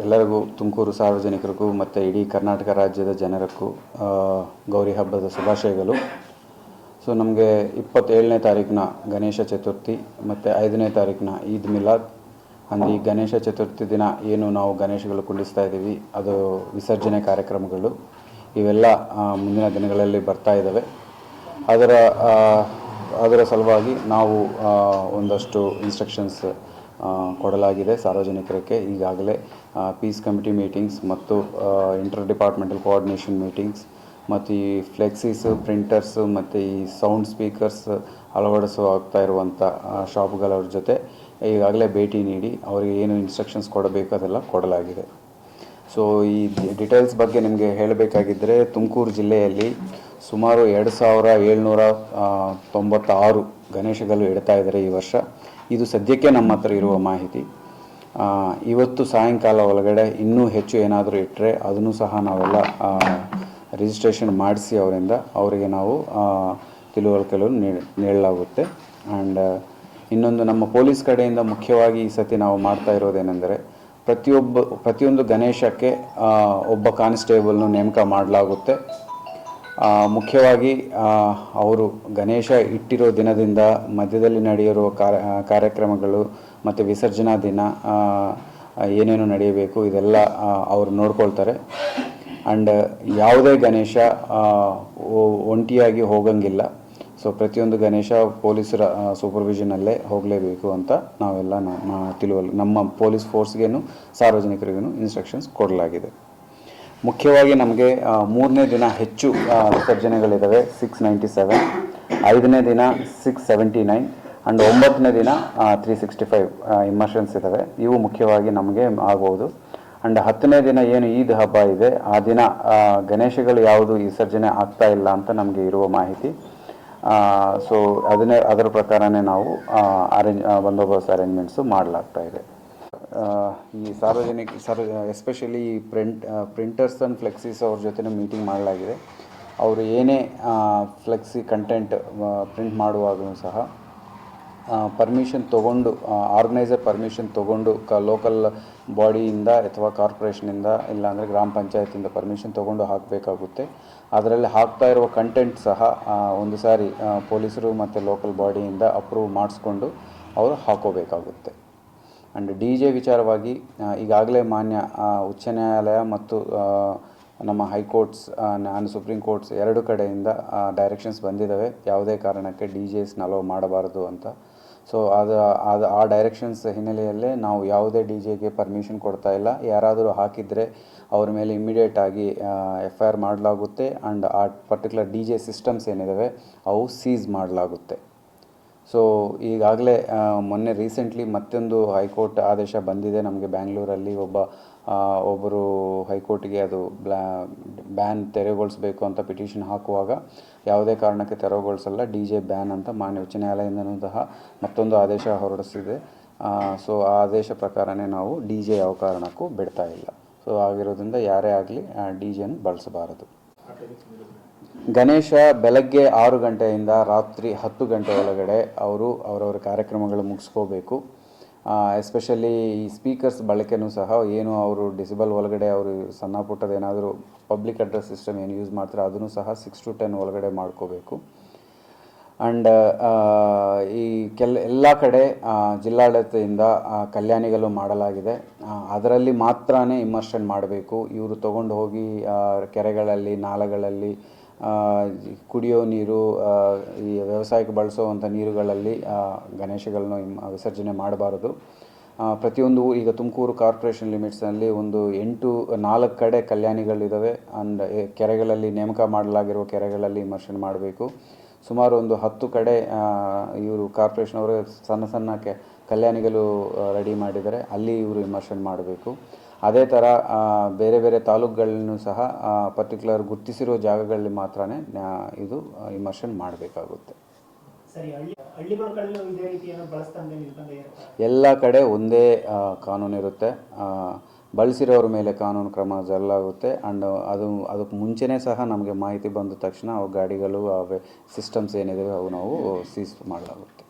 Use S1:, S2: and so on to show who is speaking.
S1: ಎಲ್ಲರಿಗೂ ತುಮಕೂರು ಸಾರ್ವಜನಿಕರಿಗೂ ಮತ್ತು ಇಡೀ ಕರ್ನಾಟಕ ರಾಜ್ಯದ ಜನರಕ್ಕೂ ಗೌರಿ ಹಬ್ಬದ ಶುಭಾಶಯಗಳು. ಸೊ ನಮಗೆ ಇಪ್ಪತ್ತೇಳನೇ ತಾರೀಕಿನ ಗಣೇಶ ಚತುರ್ಥಿ ಮತ್ತು ಐದನೇ ತಾರೀಕಿನ ಈದ್ ಮಿಲಾದ್. ಅಂದರೆ ಈ ಗಣೇಶ ಚತುರ್ಥಿ ದಿನ ಏನು ನಾವು ಗಣೇಶಗಳು ಕುಂಡಿಸ್ತಾ ಇದ್ದೀವಿ, ಅದು ವಿಸರ್ಜನೆ ಕಾರ್ಯಕ್ರಮಗಳು. ಇವೆಲ್ಲ ಮುಂದಿನ ದಿನಗಳಲ್ಲಿ ಬರ್ತಾ ಇದ್ದಾವೆ. ಅದರ ಅದರ ಸಲುವಾಗಿ ನಾವು ಒಂದಷ್ಟು ಇನ್ಸ್ಟ್ರಕ್ಷನ್ಸ್ ಕೊಡಲಾಗಿದೆ. ಸಾರ್ವಜನಿಕರಿಗೆ ಈಗಾಗಲೇ ಪೀಸ್ ಕಮಿಟಿ ಮೀಟಿಂಗ್ಸ್ ಮತ್ತು ಇಂಟರ್ ಡಿಪಾರ್ಟ್ಮೆಂಟಲ್ ಕೋಆರ್ಡಿನೇಷನ್ ಮೀಟಿಂಗ್ಸ್ ಮತ್ತು ಈ ಫ್ಲೆಕ್ಸೀಸು, ಪ್ರಿಂಟರ್ಸು ಮತ್ತು ಈ ಸೌಂಡ್ ಸ್ಪೀಕರ್ಸ್ ಅಳವಡಿಸೋ ಆಗ್ತಾ ಇರುವಂಥ ಶಾಪ್ಗಳವ್ರ ಜೊತೆ ಈಗಾಗಲೇ ಭೇಟಿ ನೀಡಿ, ಅವರಿಗೆ ಏನು ಇನ್ಸ್ಟ್ರಕ್ಷನ್ಸ್ ಕೊಡಬೇಕು ಅದೆಲ್ಲ ಕೊಡಲಾಗಿದೆ. ಸೊ ಈ ಡಿಟೇಲ್ಸ್ ಬಗ್ಗೆ ನಿಮಗೆ ಹೇಳಬೇಕಾಗಿದ್ದರೆ ತುಮಕೂರು ಜಿಲ್ಲೆಯಲ್ಲಿ ಸುಮಾರು ಎರಡು ಸಾವಿರ ಏಳ್ನೂರ ತೊಂಬತ್ತಾರು ಗಣೇಶಗಳು ಇಡ್ತಾ ಇದ್ದಾರೆ ಈ ವರ್ಷ. ಇದು ಸದ್ಯಕ್ಕೆ ನಮ್ಮ ಹತ್ರ ಇರುವ ಮಾಹಿತಿ. ಇವತ್ತು ಸಾಯಂಕಾಲ ಒಳಗಡೆ ಇನ್ನೂ ಹೆಚ್ಚು ಏನಾದರೂ ಇಟ್ಟರೆ ಅದನ್ನು ಸಹ ನಾವೆಲ್ಲ ರಿಜಿಸ್ಟ್ರೇಷನ್ ಮಾಡಿಸಿ ಅವರಿಂದ ಅವರಿಗೆ ನಾವು ತಿಳುವಳಿಕೆಗಳು ನೀಡಲಾಗುತ್ತೆ. ಆ್ಯಂಡ್ ಇನ್ನೊಂದು ನಮ್ಮ ಪೊಲೀಸ್ ಕಡೆಯಿಂದ ಮುಖ್ಯವಾಗಿ ಈ ಸತಿ ನಾವು ಮಾಡ್ತಾ ಇರೋದೇನೆಂದರೆ ಪ್ರತಿಯೊಬ್ಬ, ಪ್ರತಿಯೊಂದು ಗಣೇಶಕ್ಕೆ ಒಬ್ಬ ಕಾನ್ಸ್ಟೇಬಲ್ನು ನೇಮಕ ಮಾಡಲಾಗುತ್ತೆ. ಮುಖ್ಯವಾಗಿ ಅವರು ಗಣೇಶ ಇಟ್ಟಿರೋ ದಿನದಿಂದ ಮಧ್ಯದಲ್ಲಿ ನಡೆಯಿರುವ ಕಾರ್ಯ ಕಾರ್ಯಕ್ರಮಗಳು ಮತ್ತು ವಿಸರ್ಜನಾ ದಿನ ಏನೇನು ನಡೆಯಬೇಕು ಇದೆಲ್ಲ ಅವರು ನೋಡ್ಕೊಳ್ತಾರೆ. ಆ್ಯಂಡ್ ಯಾವುದೇ ಗಣೇಶ ಒಂಟಿಯಾಗಿ ಹೋಗಂಗಿಲ್ಲ. ಸೊ ಪ್ರತಿಯೊಂದು ಗಣೇಶ ಪೊಲೀಸರ ಸೂಪರ್ವಿಷನಲ್ಲೇ ಹೋಗಲೇಬೇಕು ಅಂತ ನಾವೆಲ್ಲ ನಮ್ಮ ತಿಳುವಲ್, ನಮ್ಮ ಪೊಲೀಸ್ ಫೋರ್ಸ್ಗೇನು ಸಾರ್ವಜನಿಕರಿಗೂ ಇನ್ಸ್ಟ್ರಕ್ಷನ್ಸ್ ಕೊಡಲಾಗಿದೆ. ಮುಖ್ಯವಾಗಿ ನಮಗೆ ಮೂರನೇ ದಿನ ಹೆಚ್ಚು ವಿಸರ್ಜನೆಗಳಿದ್ದಾವೆ ಸಿಕ್ಸ್ ನೈಂಟಿ ಸೆವೆನ್ ಐದನೇ ದಿನ ಸಿಕ್ಸ್ ಸೆವೆಂಟಿ ನೈನ್ ಆ್ಯಂಡ್ ಒಂಬತ್ತನೇ ದಿನ ತ್ರೀ ಸಿಕ್ಸ್ಟಿ ಫೈವ್ ಇಮರ್ಷನ್ಸ್ ಇದ್ದಾವೆ ಇವು ಮುಖ್ಯವಾಗಿ ನಮಗೆ ಆಗ್ಬೋದು. ಆ್ಯಂಡ್ ಹತ್ತನೇ ದಿನ ಏನು ಈದ್ ಹಬ್ಬ ಇದೆ, ಆ ದಿನ ಗಣೇಶಗಳು ಯಾವುದು ವಿಸರ್ಜನೆ ಆಗ್ತಾ ಇಲ್ಲ ಅಂತ ನಮಗೆ ಇರುವ ಮಾಹಿತಿ. ಸೊ ಅದನ್ನೇ, ಅದರ ಪ್ರಕಾರನೇ ನಾವು ಅರೇಂಜ್ ಬಂದೋಬಸ್ತ್ ಅರೇಂಜ್ಮೆಂಟ್ಸು ಮಾಡಲಾಗ್ತಾ ಇದೆ. ಈ ಸಾರ್ವಜನಿಕ, ಸಾರ್ವ especially print printers and flexes ಅವ್ರ ಜೊತೆ ಮೀಟಿಂಗ್ ಮಾಡಲಾಗಿದೆ. ಅವರು ಏನೇ ಫ್ಲೆಕ್ಸಿ ಕಂಟೆಂಟ್ ಪ್ರಿಂಟ್ ಮಾಡುವಾಗಲೂ ಸಹ ಪರ್ಮಿಷನ್ ತೊಗೊಂಡು ಆರ್ಗನೈಸರ್ ಪರ್ಮಿಷನ್ ತೊಗೊಂಡು ಕ ಲೋಕಲ್ ಬಾಡಿಯಿಂದ ಅಥವಾ ಕಾರ್ಪೊರೇಷನಿಂದ ಇಲ್ಲಾಂದರೆ ಗ್ರಾಮ ಪಂಚಾಯತಿಂದ ಪರ್ಮಿಷನ್ ತೊಗೊಂಡು ಹಾಕಬೇಕಾಗುತ್ತೆ. ಅದರಲ್ಲಿ ಹಾಕ್ತಾ ಇರುವ ಕಂಟೆಂಟ್ ಸಹ ಒಂದು ಸಾರಿ ಪೊಲೀಸರು ಮತ್ತು ಲೋಕಲ್ ಬಾಡಿಯಿಂದ ಅಪ್ರೂವ್ ಮಾಡಿಸ್ಕೊಂಡು ಅವರು ಹಾಕೋಬೇಕಾಗುತ್ತೆ. ಆ್ಯಂಡ್ ಡಿ ಜೆ ವಿಚಾರವಾಗಿ ಈಗಾಗಲೇ ಮಾನ್ಯ ಉಚ್ಚ ನ್ಯಾಯಾಲಯ ಮತ್ತು ನಮ್ಮ ಹೈಕೋರ್ಟ್ಸ್ ನಾನು ಸುಪ್ರೀಂ ಕೋರ್ಟ್ಸ್ ಎರಡು ಕಡೆಯಿಂದ ಡೈರೆಕ್ಷನ್ಸ್ ಬಂದಿದ್ದಾವೆ. ಯಾವುದೇ ಕಾರಣಕ್ಕೆ ಡಿ ಜೆಸ್ನ ಅಲೋ ಮಾಡಬಾರದು ಅಂತ ಸೊ ಅದು ಅದು ಆ ಡೈರೆಕ್ಷನ್ಸ್ ಹಿನ್ನೆಲೆಯಲ್ಲೇ ನಾವು ಯಾವುದೇ ಡಿ ಜೆಗೆ ಪರ್ಮಿಷನ್ ಕೊಡ್ತಾ ಇಲ್ಲ. ಯಾರಾದರೂ ಹಾಕಿದರೆ ಅವ್ರ ಮೇಲೆ ಇಮ್ಮಿಡಿಯೇಟ್ ಆಗಿ ಎಫ್ ಐ ಆರ್ ಮಾಡಲಾಗುತ್ತೆ. ಆ್ಯಂಡ್ ಆ ಪರ್ಟಿಕ್ಯುಲರ್ ಡಿ ಜೆ ಸಿಸ್ಟಮ್ಸ್ ಏನಿದ್ದಾವೆ ಅವು ಸೀಸ್ ಮಾಡಲಾಗುತ್ತೆ. ಸೊ ಈಗಾಗಲೇ ಮೊನ್ನೆ ರೀಸೆಂಟ್ಲಿ ಮತ್ತೊಂದು ಹೈಕೋರ್ಟ್ ಆದೇಶ ಬಂದಿದೆ ನಮಗೆ ಬ್ಯಾಂಗ್ಳೂರಲ್ಲಿ. ಒಬ್ಬ ಒಬ್ಬರು ಹೈಕೋರ್ಟಿಗೆ ಅದು ಬ್ಲಾ, ಬ್ಯಾನ್ ತೆರವುಗೊಳಿಸಬೇಕು ಅಂತ ಪಿಟಿಷನ್ ಹಾಕುವಾಗ ಯಾವುದೇ ಕಾರಣಕ್ಕೆ ತೆರವುಗೊಳಿಸಲ್ಲ, ಡಿ ಜೆ ಬ್ಯಾನ್ ಅಂತ ಮಾನ್ಯ ಉಚ್ಚ ನ್ಯಾಯಾಲಯದಿಂದನೂ ಸಹ ಮತ್ತೊಂದು ಆದೇಶ ಹೊರಡಿಸಿದೆ. ಸೊ ಆ ಆದೇಶ ಪ್ರಕಾರನೇ ನಾವು ಡಿ ಜೆ ಯಾವ ಕಾರಣಕ್ಕೂ ಬಿಡ್ತಾ ಇಲ್ಲ. ಸೊ ಆಗಿರೋದ್ರಿಂದ ಯಾರೇ ಆಗಲಿ ಡಿ ಜೆನ ಬಳಸಬಾರದು. ಗಣೇಶ ಬೆಳಗ್ಗೆ ಆರು ಗಂಟೆಯಿಂದ ರಾತ್ರಿ ಹತ್ತು ಗಂಟೆ ಒಳಗಡೆ ಅವರು ಅವರವರ ಕಾರ್ಯಕ್ರಮಗಳು ಮುಗಿಸ್ಕೋಬೇಕು. ಎಸ್ಪೆಷಲಿ ಈ ಸ್ಪೀಕರ್ಸ್ ಬಳಕೆನೂ ಸಹ ಏನು ಅವರು ಡಿಸಿಬಲ್ ಒಳಗಡೆ ಅವರು ಸಣ್ಣ ಪುಟ್ಟದ ಏನಾದರೂ ಪಬ್ಲಿಕ್ ಅಡ್ರೆಸ್ ಸಿಸ್ಟಮ್ ಏನು ಯೂಸ್ ಮಾಡ್ತಾರೆ ಅದನ್ನು ಸಹ ಸಿಕ್ಸ್ ಟು ಟೆನ್ ಒಳಗಡೆ ಮಾಡ್ಕೋಬೇಕು. ಆ್ಯಂಡ್ ಈ ಕೆಲ, ಎಲ್ಲ ಕಡೆ ಜಿಲ್ಲಾಡಳಿತದಿಂದ ಕಲ್ಯಾಣಿಗಳು ಮಾಡಲಾಗಿದೆ. ಅದರಲ್ಲಿ ಮಾತ್ರನೇ ಇಮರ್ಷನ್ ಮಾಡಬೇಕು. ಇವರು ತಗೊಂಡು ಹೋಗಿ ಕೆರೆಗಳಲ್ಲಿ, ನಾಲೆಗಳಲ್ಲಿ ಕುಡಿಯೋ ನೀರು ಈ ವ್ಯವಸಾಯಕ್ಕೆ ಬಳಸುವಂಥ ನೀರುಗಳಲ್ಲಿ ಗಣೇಶಗಳನ್ನು ವಿಸರ್ಜನೆ ಮಾಡಬಾರದು. ಪ್ರತಿಯೊಂದು ಈಗ ತುಮಕೂರು ಕಾರ್ಪೊರೇಷನ್ ಲಿಮಿಟ್ಸ್ನಲ್ಲಿ ಒಂದು ಎಂಟು, ನಾಲ್ಕು ಕಡೆ ಕಲ್ಯಾಣಿಗಳಿದ್ದಾವೆ ಅಂಡ್ ಕೆರೆಗಳಲ್ಲಿ ನೇಮಕ ಮಾಡಲಾಗಿರುವ ಕೆರೆಗಳಲ್ಲಿ ಇಮರ್ಷನ್ ಮಾಡಬೇಕು. ಸುಮಾರು ಒಂದು ಹತ್ತು ಕಡೆ ಇವರು ಕಾರ್ಪೊರೇಷನ್ ಅವರು ಸಣ್ಣ ಸಣ್ಣ ಕೆ ಕಲ್ಯಾಣಿಗಳು ರೆಡಿ ಮಾಡಿದರೆ ಅಲ್ಲಿ ಇವರು ಇಮರ್ಷನ್ ಮಾಡಬೇಕು. ಅದೇ ಥರ ಬೇರೆ ಬೇರೆ ತಾಲೂಕುಗಳನ್ನು ಸಹ ಪರ್ಟಿಕ್ಯುಲರ್ ಗುರ್ತಿಸಿರೋ ಜಾಗಗಳಲ್ಲಿ ಮಾತ್ರನೇ ಇದು ವಿಮರ್ಶನ್ ಮಾಡಬೇಕಾಗುತ್ತೆ. ಎಲ್ಲ ಕಡೆ ಒಂದೇ ಕಾನೂನು ಇರುತ್ತೆ. ಬಳಸಿರೋರ ಮೇಲೆ ಕಾನೂನು ಕ್ರಮ ಜರಲಾಗುತ್ತೆ. ಆ್ಯಂಡ್ ಅದು ಅದಕ್ಕೆ ಮುಂಚೆನೇ ಸಹ ನಮಗೆ ಮಾಹಿತಿ ಬಂದ ತಕ್ಷಣ ಅವು ಗಾಡಿಗಳು, ಅವೆ ಸಿಸ್ಟಮ್ಸ್ ಏನಿದಾವೆ ಅವು ನಾವು ಸೀಸ್ ಮಾಡಲಾಗುತ್ತೆ.